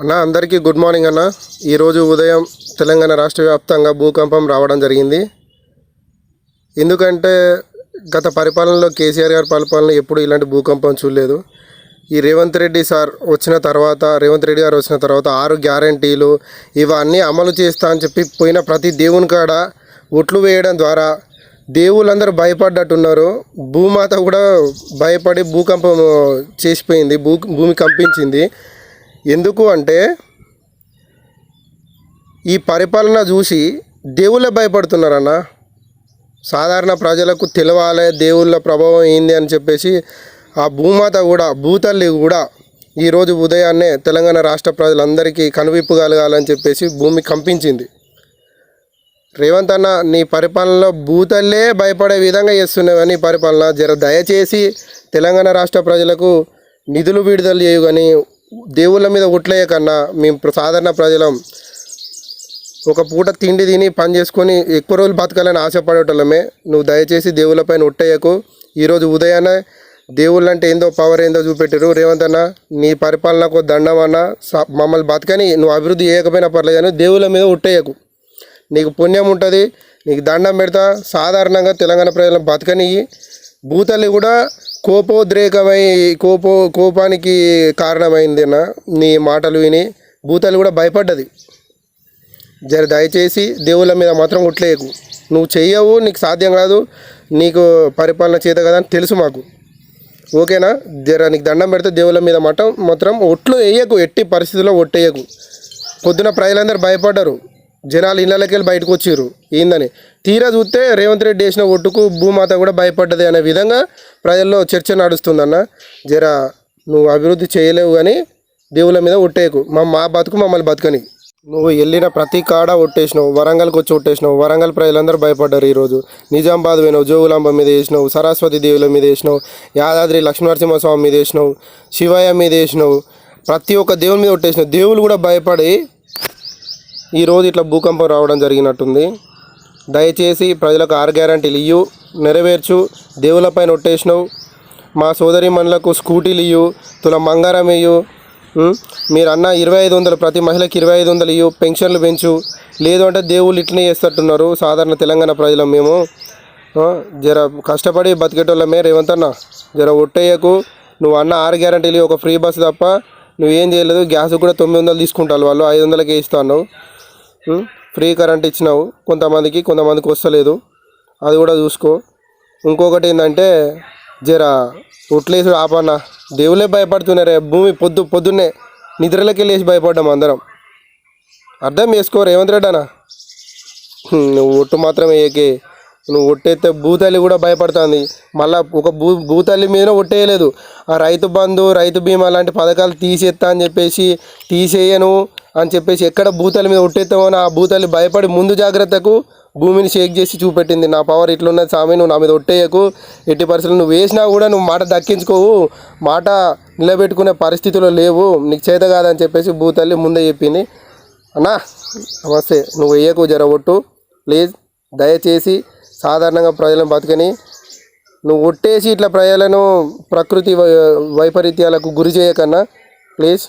అన్న అందరికీ good morning అన్న. ఈరోజు ఉదయం తెలంగాణ రాష్ట్ర వ్యాప్తంగా భూకంపం రావడం జరిగింది. ఎందుకంటే గత పరిపాలనలో కేసీఆర్ గారి పరిపాలన ఎప్పుడు ఇలాంటి భూకంపం చూడలేదు. ఈ రేవంత్ రెడ్డి సార్ వచ్చిన తర్వాత రేవంత్ రెడ్డి గారు వచ్చిన తర్వాత ఆరు గ్యారంటీలు ఇవన్నీ అమలు చేస్తా అని చెప్పి పోయిన ప్రతి దేవుని కాడ ఒట్లు వేయడం ద్వారా దేవుళ్ళందరూ భయపడ్డట్టున్నారు. భూమాత కూడా భయపడి భూకంపం చేసిపోయింది భూ భూమి కంపించింది. ఎందుకు అంటే ఈ పరిపాలన చూసి దేవుళ్ళే భయపడుతున్నారన్న. సాధారణ ప్రజలకు తెలవాలి దేవుళ్ళ ప్రభావం ఏంది అని చెప్పేసి ఆ భూమాత కూడా భూతల్లి కూడా ఈరోజు ఉదయాన్నే తెలంగాణ రాష్ట్ర ప్రజలందరికీ కనువిప్పు కలగాలని చెప్పేసి భూమి కంపించింది. రేవంత్ అన్న నీ పరిపాలనలో భూతల్లే భయపడే విధంగా చేస్తున్నావు నీ పరిపాలన జర దయచేసి తెలంగాణ రాష్ట్ర ప్రజలకు నిధులు విడుదల చేయు కానీ దేవుళ్ళ మీద ఒట్లయ్య కన్నా మేము సాధారణ ప్రజలం ఒక పూట తిండి తిని పని చేసుకొని ఎక్కువ రోజులు బతకాలని ఆశపడేటోళ్ళమే. నువ్వు దయచేసి దేవుళ్ళపైన ఒట్టయ్యకు ఈరోజు ఉదయాన్నే దేవుళ్ళు అంటే ఏందో పవర్ ఏందో చూపెట్టారు రేవంత్ అన్న నీ పరిపాలనకు దండం అన్న మమ్మల్ని బతకని నువ్వు అభివృద్ధి చేయకపోయినా పర్లేదు కానీ దేవుళ్ళ మీద ఉట్టేయకు నీకు పుణ్యం ఉంటుంది నీకు దండం పెడతా. సాధారణంగా తెలంగాణ ప్రజలను బతకనియ్యి. భూతల్లి కూడా కోపోద్రేకమై కోపో కోపానికి కారణమైంది నీ మాటలు విని భూతాలు కూడా భయపడ్డది. జర దయచేసి దేవుళ్ళ మీద మాత్రం ఉట్లేయకు నువ్వు చెయ్యవు నీకు సాధ్యం కాదు నీకు పరిపాలన చేత కదా అని తెలుసు మాకు. ఓకేనా? జర నీకు దండం పెడితే దేవుళ్ళ మీద మాత్రం మాత్రం ఒట్లు వేయకు ఎట్టి పరిస్థితుల్లో ఒట్టేయకు. పొద్దున ప్రజలందరూ భయపడ్డారు. జనాలు ఇళ్ళకి వెళ్ళి బయటకు వచ్చిర్రు. ఏందని? తీరా చూస్తే రేవంత్ రెడ్డి వేసిన ఒట్టుకు భూమాత కూడా భయపడ్డది అనే విధంగా ప్రజల్లో చర్చ నడుస్తుందన్న. జర నువ్వు అభివృద్ధి చేయలేవు కానీ దేవుళ్ళ మీద ఒట్టేయకు. మా మా బతుకు మమ్మల్ని బతుకని. నువ్వు వెళ్ళిన ప్రతి కాడ ఒట్టేసినావు వరంగల్కి వచ్చి ఒట్టేసినావు వరంగల్ ప్రజలందరూ భయపడ్డారు ఈరోజు. నిజామాబాద్ పోయినావు జోగులాంబ మీద వేసినావు సరస్వతి దేవుల మీద వేసినావు యాదాద్రి లక్ష్మీనరసింహస్వామి మీద వేసినావు శివయ్య మీద వేసినావు ప్రతి ఒక్క దేవుని మీద ఒట్టేసినావు. దేవుళ్ళు కూడా భయపడి ఈరోజు ఇట్లా భూకంపం రావడం జరిగినట్టుంది. దయచేసి ప్రజలకు ఆరు గ్యారంటీలు ఇయ్యు నెరవేర్చు దేవులపై నొట్టేసినావు మా సోదరి మనులకు స్కూటీలు ఇయ్యు తుల మంగారం ఇయ్యు మీరు అన్న ఇరవై ఐదు వందలు ప్రతి మహిళకి ఇరవై ఐదు వందలు ఇయ్యు పెన్షన్లు పెంచు. లేదు అంటే దేవుళ్ళు ఇట్లనే చేస్తట్టున్నారు సాధారణ తెలంగాణ ప్రజలం మేము. జర కష్టపడి బతికేటోళ్ళమే రేవంత్ అన్న. జర ఒట్టయ్యకు నువ్వు అన్న ఆరు గ్యారంటీలు ఒక ఫ్రీ బస్సు తప్ప నువ్వేం చేయలేదు. గ్యాస్ కూడా తొమ్మిది వందలు తీసుకుంటారు వాళ్ళు. ఐదు వందలకే ఇస్తాను. ఫ్రీ కరెంట్ ఇచ్చినావు. కొంతమందికి కొంతమందికి వస్తలేదు. అది కూడా చూసుకో. ఇంకొకటి ఏంటంటే జరా ఉట్లేసి ఆపన్న. దేవులే భయపడుతున్నారే. భూమి పొద్దు పొద్దున్నే నిద్రలోకి వెళ్ళేసి భయపడ్డాం అందరం. అర్థం చేసుకో రేవంత్ రెడ్డి అన్న. నువ్వు ఒట్టు మాత్రమే ఏకే. నువ్వు ఒట్టేస్తే భూతల్లి కూడా భయపడుతుంది. మళ్ళా ఒక భూ భూతల్లి మీద ఒట్టేయలేదు. ఆ రైతు బంధు రైతు బీమా లాంటి పథకాలు తీసేస్తా అని చెప్పేసి తీసేయను. అని చెప్పేసి ఎక్కడ భూతల మీద ఒట్టేస్తామో ఆ భూతలు భయపడి ముందు జాగ్రత్తకు భూమిని షేక్ చేసి చూపెట్టింది. నా పవర్ ఇట్లున్నది స్వామి నువ్వు నా మీద ఒట్టేయకు. ఎట్టి పరిస్థితులు నువ్వు వేసినా కూడా నువ్వు మాట దక్కించుకోవు. మాట నిలబెట్టుకునే పరిస్థితిలో లేవు. నీకు చేత కాదని చెప్పేసి భూతల్లి ముందే చెప్పింది. అన్నా నమస్తే. నువ్వు వేయకు జర ఒట్టు. ప్లీజ్ దయచేసి సాధారణంగా ప్రజలను బతకని. నువ్వు ఒట్టేసి ఇట్లా ప్రజలను ప్రకృతి వై- వైపరీత్యాలకు గురి చేయకన్నా ప్లీజ్.